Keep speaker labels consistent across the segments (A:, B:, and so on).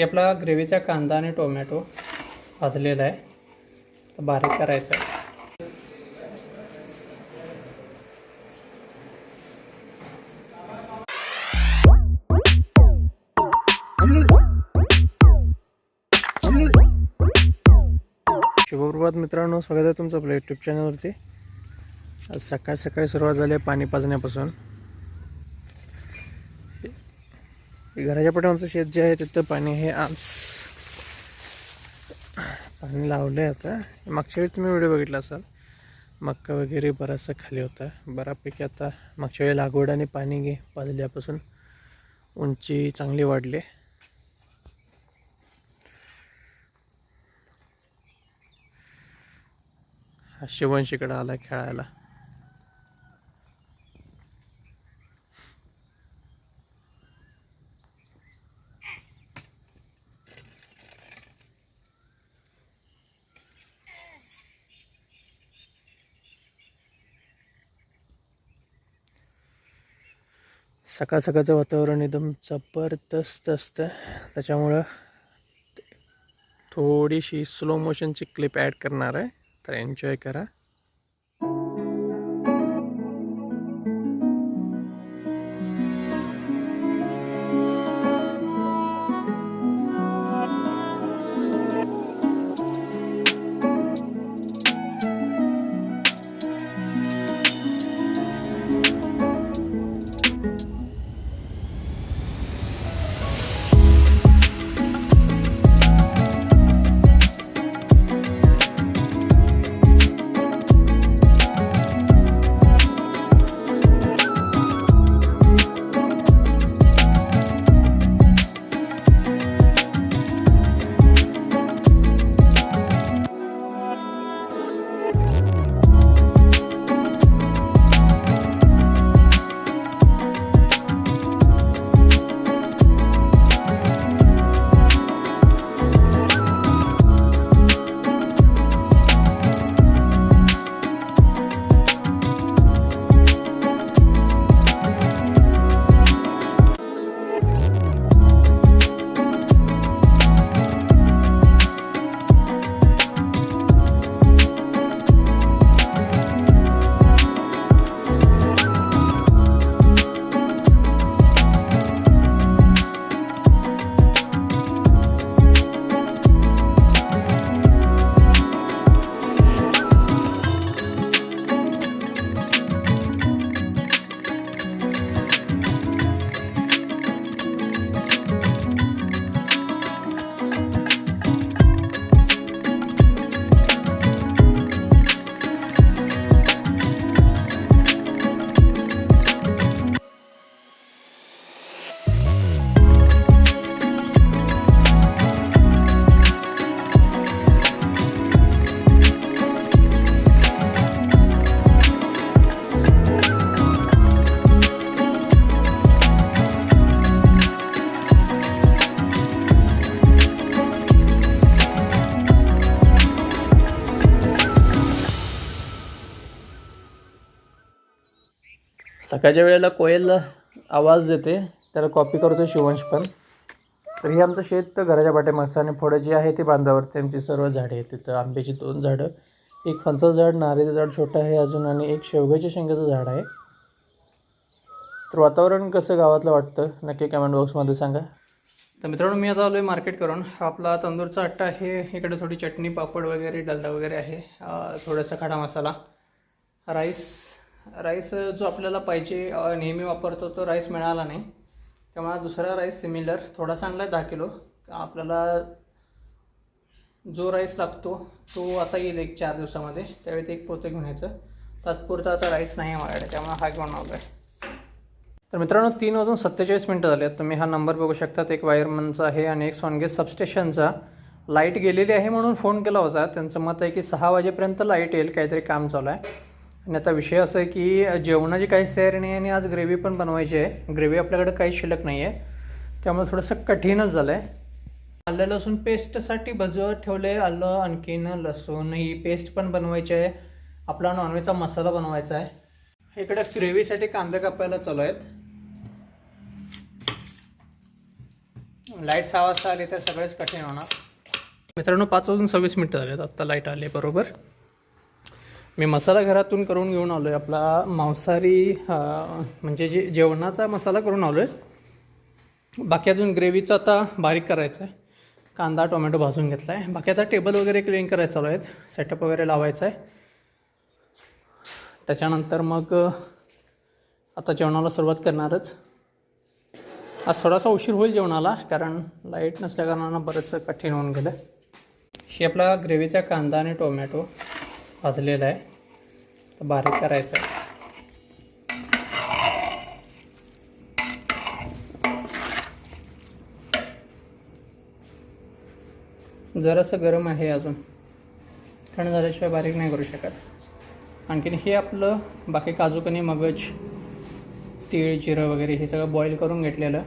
A: आपला ग्रेव्हीचा कांदा आणि टोमॅटो भाजलेला आहे. बारीक करायचा आहे. शुभप्रभात मित्रांनो स्वागत आहे तुमचं आपल्या यूट्यूब चॅनलवरती आज सकाळ सकाळी सुरुवात झाली आहे पाणी पाजण्यापासून हे घराच्या पाठीमागचं शेत जे आहे तिथं पाणी हे आज पाणी लावलं आहे आता. मागच्या वेळी तुम्ही व्हिडिओ बघितला असाल. मक्का वगैरे बराचसा खाली होता. बऱ्यापैकी आता मागच्या वेळी लागवड आणि पाणी घे पाजल्यापासून उंची चांगली वाढली. हा शिवंशीकडे आला खेळायला. सकाळ सकाळचं वातावरण एकदम जबरदस्त असतं. त्याच्यामुळं थोडीशी स्लो मोशनची क्लिप ॲड करणार आहे. तर एन्जॉय करा. सकाळच्या वेळेला कोयल आवाज देते त्याला कॉपी करतो शिवंश पण. तर हे आमचं शेत तर घराच्या पाठीमागचं आणि पुढं जी आहे ती बांधावरती आमची सर्व झाडे आहेत तिथं. आंब्याची दोन झाडं एक फणसाचं झाड नारळीचं झाड छोटं आहे अजून आणि एक शेवग्याच्या शेंगाचं झाड आहे. तर वातावरण कसं गावातलं वाटतं? नक्की कमेंट बॉक्समध्ये सांगा. तर मित्रांनो मी आता आलो आहे मार्केट करून. हा आपला तंदूरचा अट्टा आहे. इकडे थोडी चटणी पापड वगैरे डलदा वगैरे आहे. थोडासा खडा मसाला राईस राईस जो आपल्याला पाहिजे नेहमी वापरतो तो राईस मिळाला नाही. त्यामुळे दुसरा राईस सिमिलर थोडासा आणला आहे दहा किलो. आपल्याला जो राईस लागतो तो आता येईल एक चार दिवसामध्ये. त्यावेळी ते एक पोतं घेऊन यायचं. तात्पुरता आता राईस नाही आहे माझ्याकडे त्यामुळे हा घेऊन आलो आहे तर मित्रांनो तीन वाजून सत्तेचाळीस मिनटं झाले आहेत. तुम्ही हा नंबर बघू शकतात एक वायरमनचा आहे आणि एक सॉनगेस सबस्टेशनचा. लाइट गेलेली आहे म्हणून फोन केला होता. त्यांचं मत आहे की सहा वाजेपर्यंत लाइट येईल. काहीतरी काम चालू आहे. आणि आता विषय असा आहे की जेवणाची काहीच तयारी नाही आणि आज ग्रेव्ही पण बनवायची आहे. ग्रेव्ही आपल्याकडे काही शिल्लक नाही आहे त्यामुळे थोडंसं कठीणच झालं आहे आलं लसूण पेस्टसाठी भजवत ठेवले आलं आणखीन लसूण ही पेस्ट पण बनवायची आहे. आपला नॉनव्हेजचा मसाला बनवायचा आहे. इकडे ग्रेव्हीसाठी कांदे कापायला चालू आहेत. लाइट सहा वाजता आली तर सगळेच कठीण होणार. मित्रांनो पाच वाजून सव्वीस मिनटं झालेत. आत्ता लाइट आली बरोबर? मी मसाला घरातून करून घेऊन आलो आहे आपला मांसाहारी म्हणजे जे जेवणाचा मसाला करून आलो आहे बाकी अजून ग्रेव्हीचा आता बारीक करायचं आहे कांदा टोमॅटो भाजून घेतला आहे बाकी आता टेबल वगैरे क्लीन करायचं चालू आहेत. सेटअप वगैरे लावायचं आहे त्याच्यानंतर मग आता जेवणाला सुरुवात करणारच. आज थोडासा उशीर होईल जेवणाला कारण लाइट नसल्या कारणानं बरंचसं कठीण होऊन गेलं ही आपला ग्रेव्हीचा कांदा आणि टोमॅटो. भाजलेला आहे. तर बारीक करायचं आहे. जरासं गरम आहे अजून. थंड झाल्याशिवाय बारीक नाही करू शकत. आणखीन हे आपलं बाकी काजूकनी मगज तीळ जिरं वगैरे हे सगळं बॉईल करून घेतलेलं.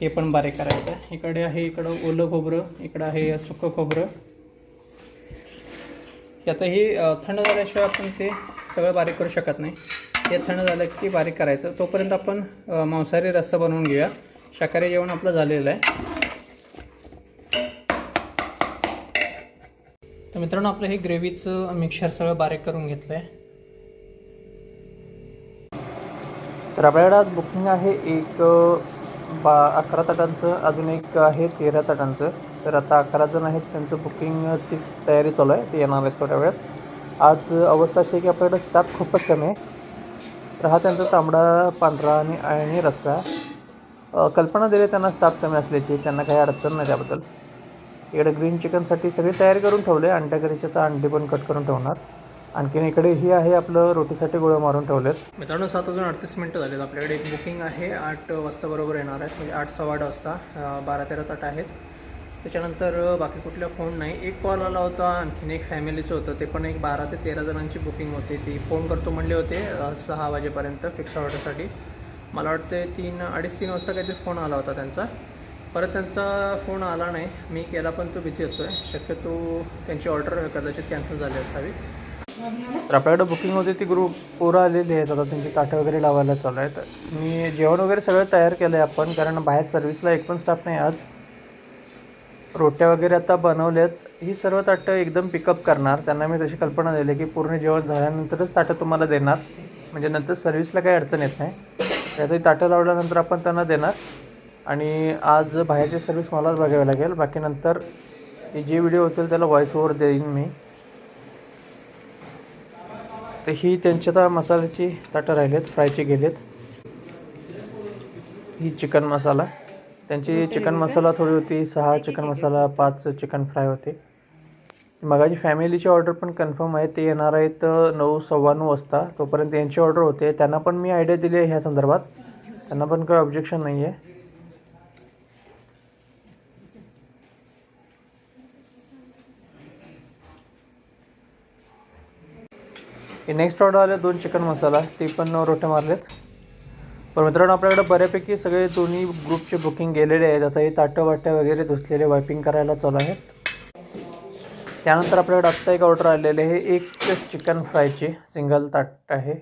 A: हे पण बारीक करायचं इकडे आहे इकडं ओलं खोबरं इकडं आहे सुकं खोबरं. यातही हे थंड झाल्याशिवाय आपण ते सगळं बारीक करू शकत नाही. हे थंड झालं की बारीक करायचं. तोपर्यंत आपण मांसाहारी रस्सा बनवून घेऊया. शाकाहारी जेवण आपलं झालेलं आहे. तर मित्रांनो आपलं हे ग्रेव्हीचं मिक्सर सगळं बारीक करून घेतलं आहे तर आपल्याकडे आज बुकिंग आहे एक बा अकरा तटांचं अजून एक आहे तेरा तटांचं. तर आता अकरा जण आहेत. त्यांचं बुकिंगची तयारी चालू आहे. ते येणार आहेत थोड्या वेळात. आज अवस्था अशी आहे की आपल्याकडे स्टाफ खूपच कमी आहे. तर हा त्यांचा तांबडा पांढरा आणि आणि रस्सा कल्पना दिली त्यांना स्टाफ कमी असल्याची. त्यांना काही अडचण नाही त्याबद्दल. इकडे ग्रीन चिकनसाठी सगळी तयारी करून ठेवले अंड्या करीचे तर अंडी पण कट करून ठेवणार. आणखीन इकडे ही आहे आपलं रोटीसाठी गोळं मारून ठेवलेत. मित्रांनो सात अजून अडतीस मिनटं झालेत. आपल्याकडे एक बुकिंग आहे. आठ वाजता बरोबर येणार आहेत. म्हणजे आठ सव्वा आठ वाजता. बारा तेरा ताट आहेत. त्याच्यानंतर बाकी कुठला फोन नाही. एक कॉल आला होता आणखीन एक फॅमिलीचं होतं. ते पण एक बारा ते तेरा जणांची बुकिंग होती. ती फोन करतो म्हणले होते सहा वाजेपर्यंत फिक्स ऑर्डरसाठी मला वाटते तीन अडीच तीन वाजता काहीतरी फोन आला होता त्यांचा. परत त्यांचा फोन आला नाही. मी केला पण तो बिझी होतो आहे शक्यतो त्यांची ऑर्डर कदाचित कॅन्सल झाली असावी. तर आपल्याकडे बुकिंग होती ती ग्रुप पोरं आलेली आहेत. आता त्यांची ताटं वगैरे लावायला चालू आहेत. मी जेवण वगैरे सगळं तयार केलं आहे आपण कारण बाहेर सर्व्हिसला एक पण स्टाफ नाही आज. रोट्या वगैरे आता बनवल्यात. ही सर्व ताटं एकदम पिकअप करणार. त्यांना मी तशी कल्पना दिली की पूर्ण जेवण झाल्यानंतरच ताटं तुम्हाला देणार. म्हणजे नंतर सर्व्हिसला काही अडचण येत नाही. त्यातही ताटं लावल्यानंतर आपण त्यांना देणार. आणि आज बाहेरची सर्व्हिस मलाच बघावी लागेल. बाकी नंतर हे जे व्हिडिओ होतील त्याला व्हॉइस ओव्हर देईन मी. तर ही त्यांच्या आता मसाल्याची ताटं राहिलेत फ्रायची गेलेत. ही चिकन मसाला त्यांची चिकन मसाला थोडी होती सहा चिकन मसाला पाच चिकन फ्राय होते. मगाची फॅमिलीची ऑर्डर पण कन्फर्म आहे ते येणार आहेत नऊ सव्वा नऊ वाजता. तोपर्यंत यांची ऑर्डर होते. त्यांना पण मी आयडिया दिली आहे ह्या संदर्भात. त्यांना पण काही ऑब्जेक्शन नाही आहे नेक्स्ट ऑर्डर आले दोन चिकन मसाला ते पण रोटे मारलेत. पण मित्रांनो आपल्याकडे बऱ्यापैकी सगळे दोन्ही ग्रुपचे बुकिंग गेलेले आहेत. आता हे ताटं वाट्या वगैरे धुतलेले वायपिंग करायला चालू आहेत. त्यानंतर आपल्याकडे आत्ता एक ऑर्डर आलेले आहे. एक चिकन फ्रायची सिंगल ताट आहे.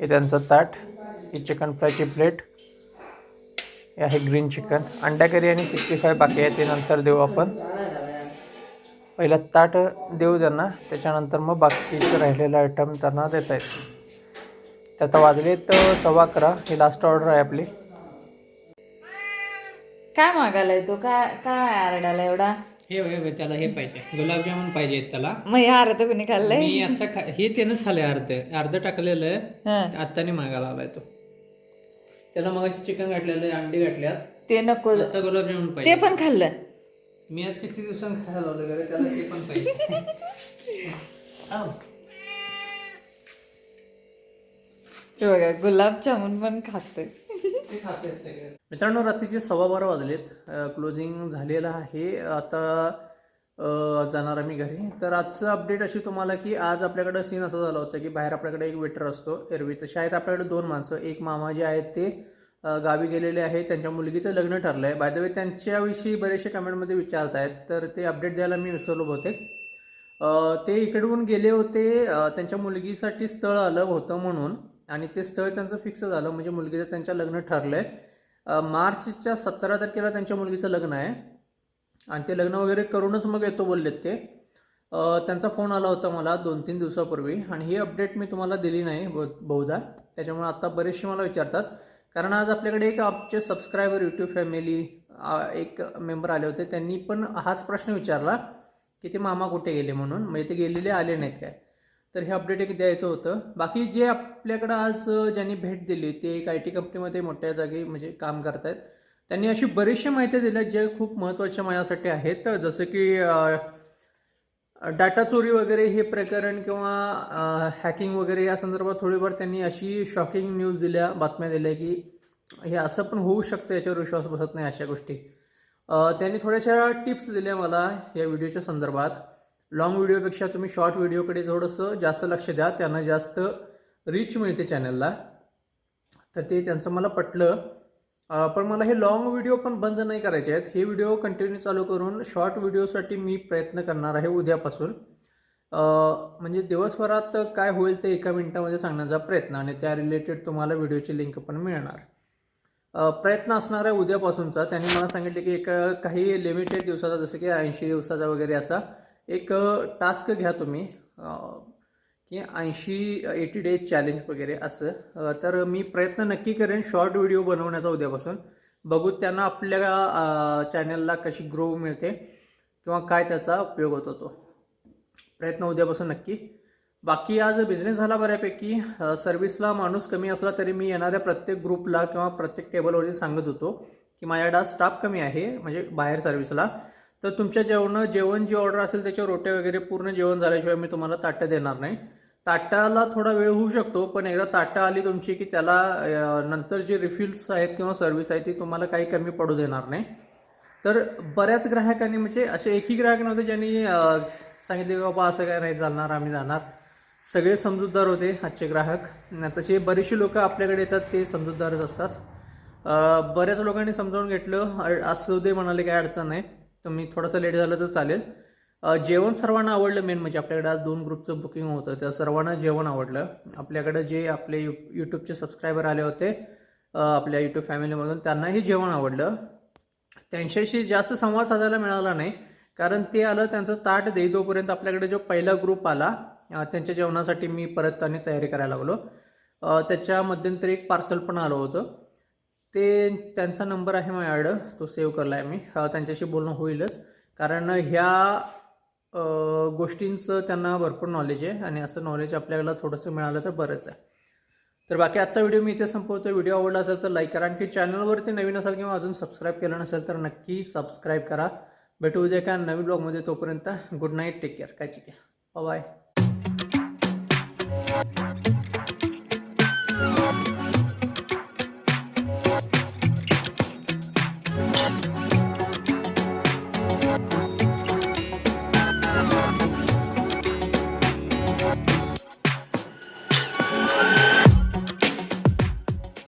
A: हे त्यांचं ताट. ही चिकन फ्रायची प्लेट हे आहे ग्रीन चिकन अंडा करी आणि सिक्स्टी फाय बाकी आहे ते नंतर देऊ आपण. पहिलं ताट देऊ त्यांना. त्याच्यानंतर मग बाकीचे राहिलेले आयटम त्यांना देता येतील ते आता वाजलेत सव्वा अकरा. ही लास्ट ऑर्डर आहे आपली.
B: काय मागायलाय तो? काय काय आरडाला एवढा?
A: हे हे त्याला हे पाहिजे. गुलाबजामुन पाहिजे त्याला.
B: मग हे अर्ध कोणी खाल्लंय?
A: मी आता खा- हे त्यानंच खाल्लंय अर्ध. अर्ध टाकलेलं आहे.
B: हं.
A: आत्ताने मागायला आलाय तो. त्याला मग चिकन घातलेलं आहे अंडी घातल्यात.
B: ते नको.
A: आता गुलाबजामुन
B: ते
A: पाहिजे
B: पण खाल्लं.
A: मी आज किती दिवसांनी खायला लावलं त्याला ते पण पाहिजे. आव.
B: हे बघा गुलाबजामुन पण खातोय.
A: मित्रांनो रात्रीचे सव्वा बारा वाजलेत क्लोजिंग झालेलं आहे. आता जाणार आम्ही घरी. तर आजचं अपडेट अशी तुम्हाला की आज आपल्याकडं सीन असं झालं होतं की बाहेर आपल्याकडे एक वेटर असतो एरवी. तसे आहेत आपल्याकडे दोन माणसं एक मामा जे आहेत ते गावी गेलेले आहेत. त्यांच्या मुलगीचं लग्न ठरलं आहे बाय द वे त्यांच्याविषयी बरेचसे कमेंटमध्ये विचारत आहेत तर ते अपडेट द्यायला मी विसरलो बहुतेक. अ, ते इकडून गेले होते. त्यांच्या मुलगीसाठी स्थळ आलं होतं म्हणून. आणि ते स्थळ त्यांचं फिक्स झालं. म्हणजे मुलगीचं त्यांच्या लग्न ठरलं आहे मार्चच्या सतरा तारखेला त्यांच्या मुलगीचं लग्न आहे. आणि ते लग्न वगैरे करूनच मग येतो बोललेत ते. त्यांचा फोन आला होता मला दोन तीन दिवसापूर्वी. आणि ही अपडेट मी तुम्हाला दिली नाही बहु- बहुधा. त्याच्यामुळे आत्ता बरेचसे मला विचारतात. कारण आज आपल्याकडे एक आमचे सबस्क्रायबर यूट्यूब फॅमिली एक मेंबर आले होते. त्यांनी पण हाच प्रश्न विचारला की ते मामा कुठे गेले म्हणून? म्हणजे ते गेलेले आले नाहीत काय? तर हे अपडेट एक द्यायचं होतं. बाकी जे आपल्याकडं आज ज्यांनी भेट दिली ते एक आय टी कंपनीमध्ये मोठ्या जागी म्हणजे काम करतायत. त्यांनी अशी बरीचशी माहिती दिल्या जे खूप महत्त्वाच्या माझ्यासाठी आहेत. जसं की डाटा चोरी वगैरे हे प्रकरण किंवा हॅकिंग वगैरे या संदर्भात थोडीफार त्यांनी अशी शॉकिंग न्यूज दिल्या बातम्या दिल्या की हे असं पण होऊ शकतं याच्यावर विश्वास बसत नाही अशा गोष्टी. त्यांनी थोड्याशा टिप्स दिल्या मला या व्हिडिओच्या संदर्भात. लॉंग व्हिडिओपेक्षा तुम्ही शॉर्ट व्हिडिओकडे थोडंसं जास्त लक्ष द्या. त्यांना जास्त रीच मिळते चॅनलला तर ते त्यांचं मला पटलं. पण मला हे लॉंग व्हिडिओ पण बंद नाही करायचे आहेत. हे व्हिडिओ कंटिन्यू चालू करून शॉर्ट व्हिडिओसाठी मी प्रयत्न करणार आहे उद्यापासून. म्हणजे दिवसभरात काय होईल ते एका मिनिटामध्ये सांगण्याचा प्रयत्न आणि त्या रिलेटेड तुम्हाला व्हिडिओची लिंक पण मिळणार. प्रयत्न असणार आहे उद्यापासूनचा. त्यांनी मला सांगितले की एक काही लिमिटेड दिवसाचा जसं की ऐंशी दिवसाचा वगैरे असा एक टास्क घ्या तुम्ही की ऐंशी एटी डेज चॅलेंज वगैरे असं. तर मी प्रयत्न नक्की करेन शॉर्ट व्हिडिओ बनवण्याचा उद्यापासून. बघू त्यांना आपल्या चॅनलला कशी ग्रो मिळते किंवा काय त्याचा उपयोग होतो तो. प्रयत्न उद्यापासून नक्की. बाकी आज बिझनेस झाला बऱ्यापैकी. सर्व्हिसला माणूस कमी असला तरी मी येणाऱ्या प्रत्येक ग्रुपला किंवा प्रत्येक टेबलवरती सांगत होतो की माझ्याकडे स्टाफ कमी आहे म्हणजे बाहेर सर्व्हिसला तर तुमच्या जेवण जेवण जी ऑर्डर असेल त्याच्यावर रोट्या वगैरे पूर्ण जेवण झाल्याशिवाय मी तुम्हाला ताटं देणार नाही. ताटाला थोडा वेळ होऊ शकतो पण एकदा ताटं आली तुमची की त्याला नंतर जे रिफिल्स आहेत किंवा सर्व्हिस आहे ती तुम्हाला काही कमी पडू देणार नाही. तर बऱ्याच ग्राहकांनी म्हणजे असे एकही ग्राहक नव्हते ज्यांनी सांगितले की बाबा असं काय नाही चालणार आम्ही जाणार. सगळे समजूतदार होते आजचे ग्राहक. तसे बरेचसे लोक आपल्याकडे येतात ते समजूतदारच असतात. बऱ्याच लोकांनी समजावून घेतलं अ- असू दे म्हणाले काय अडचण नाही. तुम्ही थोडंसं लेट झालं तर चालेल. जेवण सर्वांना आवडलं मेन म्हणजे आपल्याकडे आज दोन ग्रुपचं बुकिंग होतं त्या सर्वांना जेवण आवडलं. आपल्याकडे जे आपले यू यूट्यूबचे सबस्क्रायबर आले होते आपल्या यूट्यूब फॅमिलीमधून त्यांनाही जेवण आवडलं. त्यांच्याशी जास्त संवाद साधायला मिळाला नाही कारण ते आलं त्यांचं ताट देईदोपर्यंत आपल्याकडे जो पहिला ग्रुप आला त्यांच्या जेवणासाठी मी परत आणि तयारी करायला लागलो. त्याच्या मध्यंतरी एक पार्सल पण आलं होतं. ते त्यांचा नंबर आहे माझ्याकडं तो सेव्ह करला आहे मी त्यांच्याशी बोलणं होईलच. कारण ह्या गोष्टींचं त्यांना भरपूर नॉलेज आहे आणि असं नॉलेज आपल्याला थोडंसं मिळालं तर बरंच आहे. तर बाकी आजचा व्हिडिओ मी इथे संपवतो. व्हिडिओ आवडला असेल तर लाईक करा. आणखी चॅनलवरती नवीन असाल किंवा अजून सबस्क्राईब केलं नसेल तर नक्की सबस्क्राईब करा. भेटू उद्या का नवीन ब्लॉगमध्ये तोपर्यंत गुड नाईट टेक केअर काय ठीक बाय